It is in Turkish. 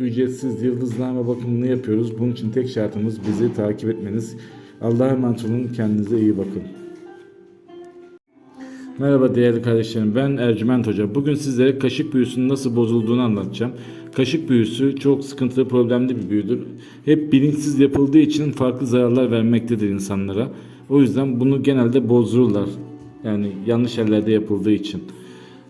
ücretsiz yıldızname bakımını yapıyoruz. Bunun için tek şartımız bizi takip etmeniz. Allah'a emanet olun. Kendinize iyi bakın. Merhaba değerli kardeşlerim. Ben Ercüment Hoca. Bugün sizlere kaşık büyüsünün nasıl bozulduğunu anlatacağım. Kaşık büyüsü çok sıkıntılı, problemli bir büyüdür. Hep bilinçsiz yapıldığı için farklı zararlar vermektedir insanlara. O yüzden bunu genelde bozdururlar. Yani yanlış yerlerde yapıldığı için.